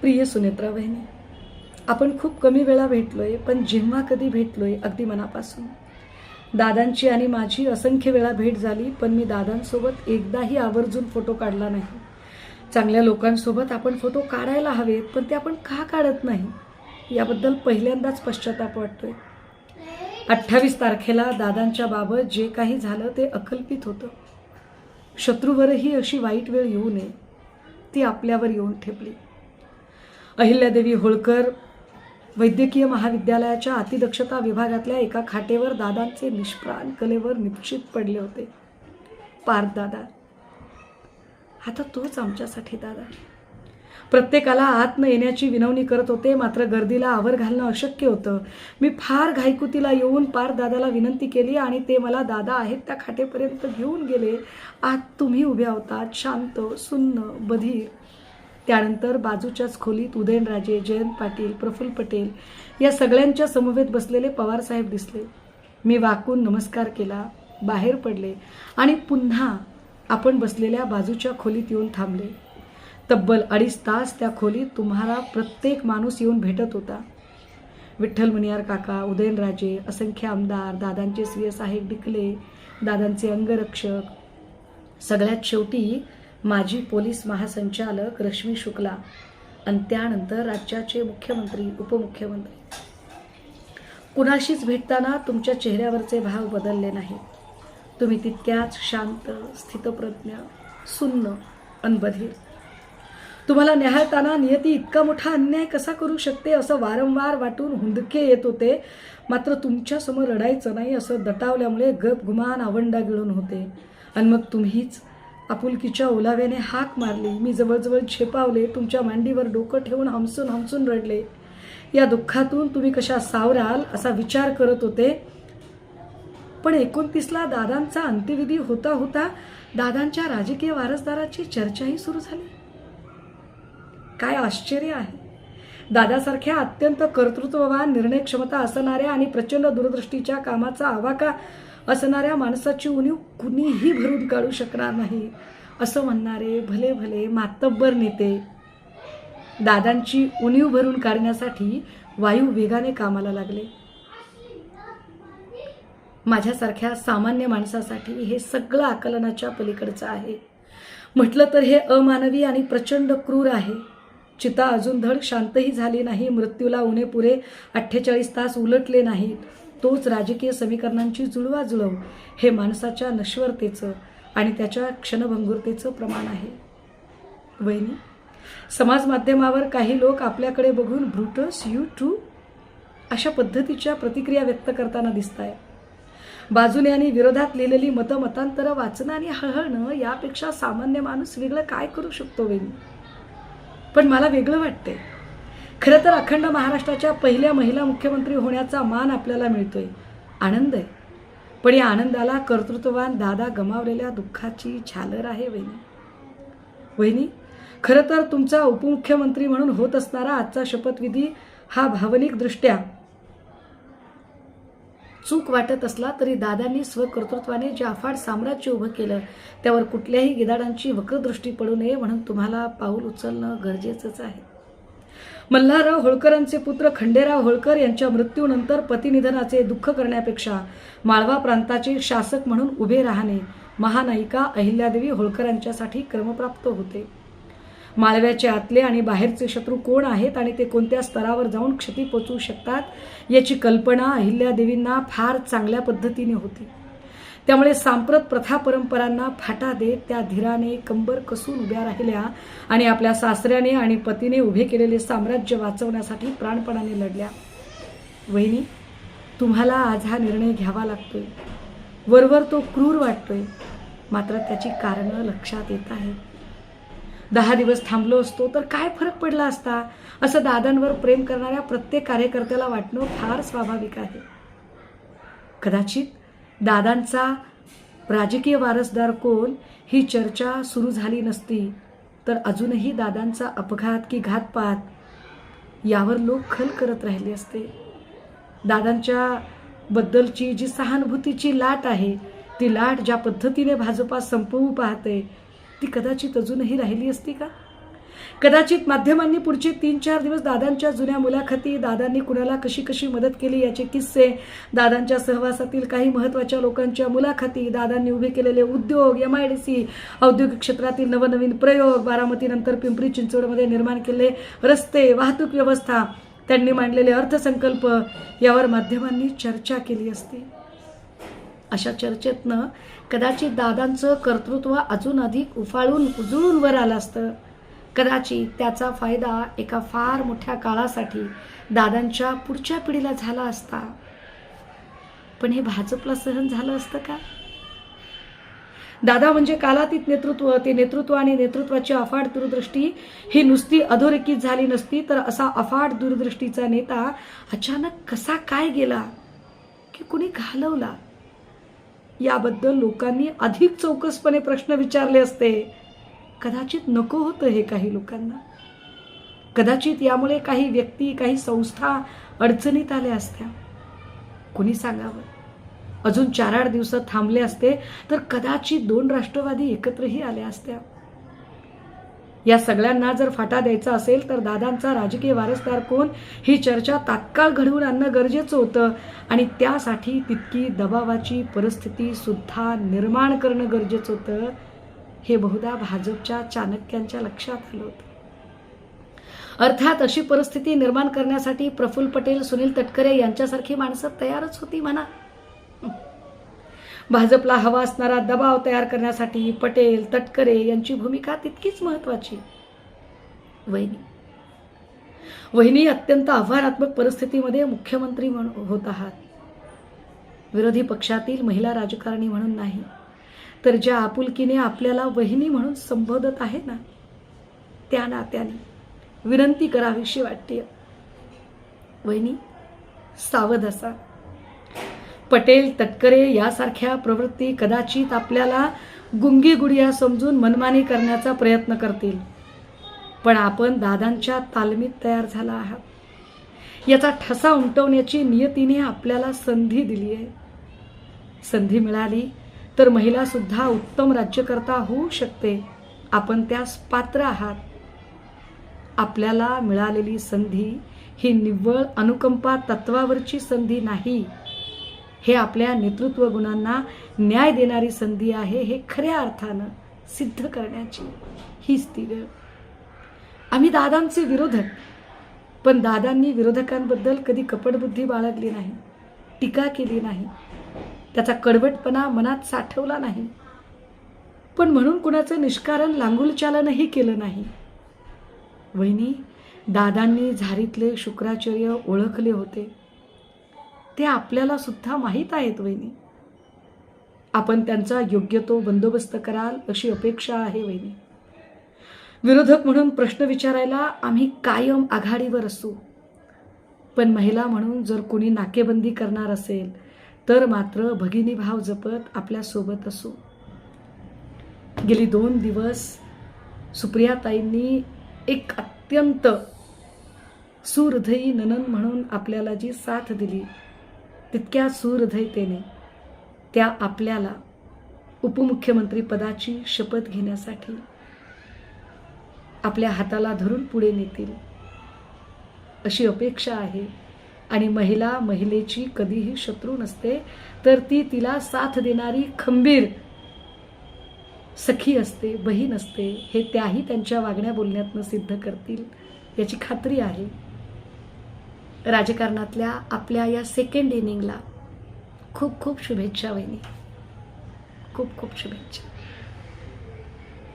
प्रिय सुनेत्रा बहिणी आपण खूप कमी वेळा भेटलोय पण जेव्हा कधी भेटलोय अगदी मनापासून. दादांची आणि माझी असंख्य वेळा भेट झाली पण मी दादांसोबत एकदाही आवर्जून फोटो काढला नाही. चांगल्या लोकांसोबत आपण फोटो काढायला हवेत पण ते आपण का काढत नाही? याबद्दल पहिल्यांदाच पश्चाताप वाटतोय. अठ्ठावीस तारखेला दादांच्या बाबत जे काही झालं ते अकल्पित होतं. शत्रूवरही अशी वाईट वेळ येऊ नये ती आपल्यावर येऊन ठेपली. अहिल्यादेवी होळकर वैद्यकीय महाविद्यालयाच्या अतिदक्षता विभागातल्या एका खाटेवर दादांचे निष्प्राण कलेवर निश्चित पडले होते. पार्थ दादा. आता तोच आमच्यासाठी दादा. प्रत्येकाला आत न येण्याची विनवणी करत होते मात्र गर्दीला आवर घालणं अशक्य होतं. मी फार घाईकुतीला येऊन पार दादाला विनंती केली आणि ते मला दादा आहेत त्या खाटेपर्यंत घेऊन गेले. आत तुम्ही उभ्या होतात शांत सुन्न बधीर. त्यानंतर बाजूच्याच खोलीत उदयनराजे जयंत पाटील प्रफुल्ल पटेल या सगळ्यांच्या समवेत बसलेले पवारसाहेब दिसले. मी वाकून नमस्कार केला बाहेर पडले आणि पुन्हा आपण बसलेल्या बाजूच्या खोलीत येऊन थांबले. तब्बल अडीच तास त्या खोलीत तुम्हाला प्रत्येक माणूस येऊन भेटत होता. विठ्ठल मुनियार काका उदयनराजे असंख्य आमदार दादांचे स्वीय साहेब डिकले दादांचे अंगरक्षक सगळ्यात शेवटी माजी पोलीस महासंचालक रश्मी शुक्ला आणि त्यानंतर राज्याचे मुख्यमंत्री उपमुख्यमंत्री. कुणाशीच भेटताना तुमच्या चेहऱ्यावरचे भाव बदलले नाही तुम्ही तितक्याच शांत स्थितप्रज्ञ सुन्न अनबधीर तुम्हाला न्याहाळताना नियती इतका मोठा अन्याय कसा करू शकते असं वारंवार वाटून हुंदके येत होते. मात्र तुमच्यासमोर रडायचं नाही असं दटावल्यामुळे गप गुमान आवंडा गिळून होते. आणि मग तुम्हीच आपुलकीच्या ओलाव्याने हाक मारली. मी जवळजवळ झेपावले. तुमच्या मांडीवर डोकं ठेवून हमसून हमसून रडले. या दुःखातून तुम्ही कशा सावराल असा विचार करत होते. पण एकोणतीसला दादांचा अंत्यविधी होता होता दादांच्या राजकीय वारसदाराची चर्चाही सुरू झाली. काय आश्चर्य आहे. दादासारख्या अत्यंत कर्तृत्ववान निर्णय क्षमता असणाऱ्या आणि प्रचंड दूरदृष्टीच्या कामाचा आवाका असणाऱ्या माणसाची उणीव कुणीही भरून काढू शकणार नाही. असं म्हणणारे भले भले मातब्बर नेते दादांची उणीव भरून काढण्यासाठी वायू वेगाने कामाला लागले. माझ्यासारख्या सामान्य माणसासाठी हे सगळं आकलनाच्या पलीकडचं आहे. म्हटलं तर हे अमानवी आणि प्रचंड क्रूर आहे. चिता अजून धड शांतही झाली नाही मृत्यूला उणे पुरे अठ्ठेचाळीस तास उलटले नाहीत. तोच राजकीय समीकरणांची जुळवा जुळव हे माणसाच्या नश्वरतेचं आणि त्याच्या क्षणभंगुरतेचं प्रमाण आहे. वहिनी समाज माध्यमावर काही लोक आपल्याकडे बघून ब्रुटस यू टू अशा पद्धतीच्या प्रतिक्रिया व्यक्त करताना दिसत आहे बाजूने आणि विरोधात लिहिलेली मतमतांतरं वाचणं आणि हळहळणं यापेक्षा सामान्य माणूस वेगळं काय करू शकतो वहिनी? पण मला वेगळं वाटतंय. खरं तर अखंड महाराष्ट्राच्या पहिल्या महिला मुख्यमंत्री होण्याचा मान आपल्याला मिळतोय. आनंद आहे. पण या आनंदाला कर्तृत्ववान दादा गमावलेल्या दुःखाची झालर आहे वहिनी. वहिनी खरं तर तुमचा उपमुख्यमंत्री म्हणून होत असणारा आजचा शपथविधी हा भावनिकदृष्ट्या चूक वाटत असला तरी दादांनी स्वकर्तृत्वाने जे अफाट साम्राज्य उभं केलं त्यावर कुठल्याही गिदाडांची वक्रदृष्टी पडू नये म्हणून तुम्हाला पाऊल उचलणं गरजेचंच आहे. मल्हारराव होळकरांचे पुत्र खंडेराव होळकर यांच्या मृत्यूनंतर पतिनिधनाचे दुःख करण्यापेक्षा माळवा प्रांताचे शासक म्हणून उभे राहणे महानायिका अहिल्यादेवी होळकरांच्यासाठी क्रमप्राप्त होते. माळव्याचे आतले आणि बाहेरचे शत्रू कोण आहेत आणि ते कोणत्या स्तरावर जाऊन क्षती पोचवू शकतात याची कल्पना अहिल्यादेवींना फार चांगल्या पद्धतीने होती. त्यामुळे सांप्रत प्रथा परंपरांना फाटा देत त्या धीराने कंबर कसून उभ्या राहिल्या आणि आपल्या सासऱ्याने आणि पतीने उभे केलेले साम्राज्य वाचवण्यासाठी प्राणपणाने लढल्या. वहिनी तुम्हाला आज हा निर्णय घ्यावा लागतोय. वरवर तो क्रूर वाटतोय. मात्र त्याची कारणं लक्षात येत आहेत. दहा दिवस थांबलो असतो तर काय फरक पडला असता? असं दादांवर प्रेम करणाऱ्या प्रत्येक कार्यकर्त्याला वाटणं फार स्वाभाविक आहे. कदाचित दादांचा राजकीय वारसदार कोण ही चर्चा सुरू झाली नसती तर अजूनही दादांचा अपघात की घातपात यावर लोक खल करत राहिले असते. दादांच्या बद्दलची जी सहानुभूतीची लाट आहे ती लाट ज्या पद्धतीने भाजपा संपवू पाहते ती कदाचित अजूनही राहिली असती का? कदाचित माध्यमांनी पुढचे तीन चार दिवस दादांच्या जुन्या मुलाखती दादांनी कुणाला कशी कशी मदत केली याचे किस्से दादांच्या सहवासातील काही महत्त्वाच्या लोकांच्या मुलाखती दादांनी उभे केलेले उद्योग एम आय डी सी औद्योगिक क्षेत्रातील नवनवीन प्रयोग बारामतीनंतर पिंपरी चिंचवडमध्ये निर्माण केले रस्ते वाहतूक व्यवस्था त्यांनी मांडलेले अर्थसंकल्प यावर माध्यमांनी चर्चा केली असती. अशा चर्चेतनं कदाचित दादांचं कर्तृत्व अजून अधिक उफाळून उजळून वर आलं असतं. कदाचित त्याचा फायदा एका फार मोठ्या काळासाठी दादांच्या पुढच्या पिढीला झाला असता. पण हे भाजपला सहन झालं असतं का? दादा म्हणजे कालातीत नेतृत्व ते नेतृत्व आणि नेतृत्वाची अफाट दूरदृष्टी ही नुसती अधोरेखित झाली नसती तर असा अफाट दूरदृष्टीचा नेता अचानक कसा काय गेला? की कुणी घालवला? याबद्दल लोकांनी अधिक चौकसपणे प्रश्न विचारले असते. कदाचित नको होतं हे काही लोकांना. कदाचित यामुळे काही व्यक्ती काही संस्था अडचणीत आल्या असत्या. कुणी सांगावं? अजून चार आठ दिवस थांबले असते तर कदाचित दोन राष्ट्रवादी एकत्रही आल्या असत्या. या सगळ्यांना जर फाटा द्यायचा असेल तर दादांचा राजकीय वारसदार कोण? ही चर्चा तात्काळ घडवून आणणं गरजेचं होतं आणि त्यासाठी तितकी दबावाची परिस्थिती सुद्धा निर्माण करणं गरजेचं होतं. हे बहुधा भाजपच्या चाणक्यांच्या लक्षात आलं होतं. अर्थात अशी परिस्थिती निर्माण करण्यासाठी प्रफुल्ल पटेल सुनील तटकरे यांच्यासारखी माणसं तयारच होती म्हणा. भाजपला हवा असणारा दबाव तयार करण्यासाठी पटेल तटकरे यांची भूमिका तितकीच महत्वाची. वहिनी. वहिनी अत्यंत आव्हानात्मक परिस्थितीमध्ये मुख्यमंत्री म्हणून होत आहात. विरोधी पक्षातील महिला राजकारणी म्हणून नाही. तर ज्या आपुलकीने आपल्याला वहिनी म्हणून संबोधत आहे ना त्या नात्याने विनंती करावीशी वाटते. वहिनी सावध असा. पटेल तटकरे यासारख्या प्रवृत्ती कदाचित आपल्याला गुंगी गुडिया समजून मनमानी करण्याचा प्रयत्न करतील. पण आपण दादांच्या तालमीत तयार झाला आहात. याचा ठसा उमटवण्याची नियतीने आपल्याला संधी दिली आहे संधी मिळाली तर महिलासुद्धा उत्तम राज्यकर्ता होऊ शकते. आपण त्यास पात्र आहात. आपल्याला मिळालेली संधी ही निव्वळ अनुकंपा तत्वावरची संधी नाही. हे आपल्या नेतृत्व गुणांना न्याय देणारी संधी आहे हे खऱ्या अर्थानं सिद्ध करण्याची हीच ती वेळ. आम्ही दादांचे विरोधक पण दादांनी विरोधकांबद्दल कधी कपटबुद्धी बाळगली नाही टीका केली नाही. त्याचा कडवटपणा मनात साठवला नाही. पण म्हणून कुणाचं निष्कारण लांगुलचालनही केलं नाही. वहिनी दादांनी झारीतले शुक्राचार्य ओळखले होते. ते आपल्याला सुद्धा माहीत आहेत वहिनी. आपण त्यांचा योग्य तो बंदोबस्त कराल अशी अपेक्षा आहे वहिनी. विरोधक म्हणून प्रश्न विचारायला आम्ही कायम आघाडीवर असू. पण महिला म्हणून जर कोणी नाकेबंदी करणार असेल तर मात्र भगिनी भाव जपत आपल्यासोबत असो. गेली दोन दिवस सुप्रियाताईंनी एक अत्यंत सुहृदयी ननन म्हणून आपल्याला जी साथ दिली तितक्या सुहृदयतेने त्या आपल्याला उपमुख्यमंत्री पदाची शपथ घेण्यासाठी आपल्या हाताला धरून पुढे नेतील अशी अपेक्षा आहे. आणि महिला महिलेची कधीही शत्रू नसते तर ती तिला साथ देणारी खंबीर सखी असते बहीण असते हे त्याही त्यांच्या वागण्या बोलण्यातनं सिद्ध करतील याची खात्री आहे. राजकारणातल्या आपल्या या सेकंड इनिंगला खूप खूप शुभेच्छा वहिनी. खूप खूप शुभेच्छा.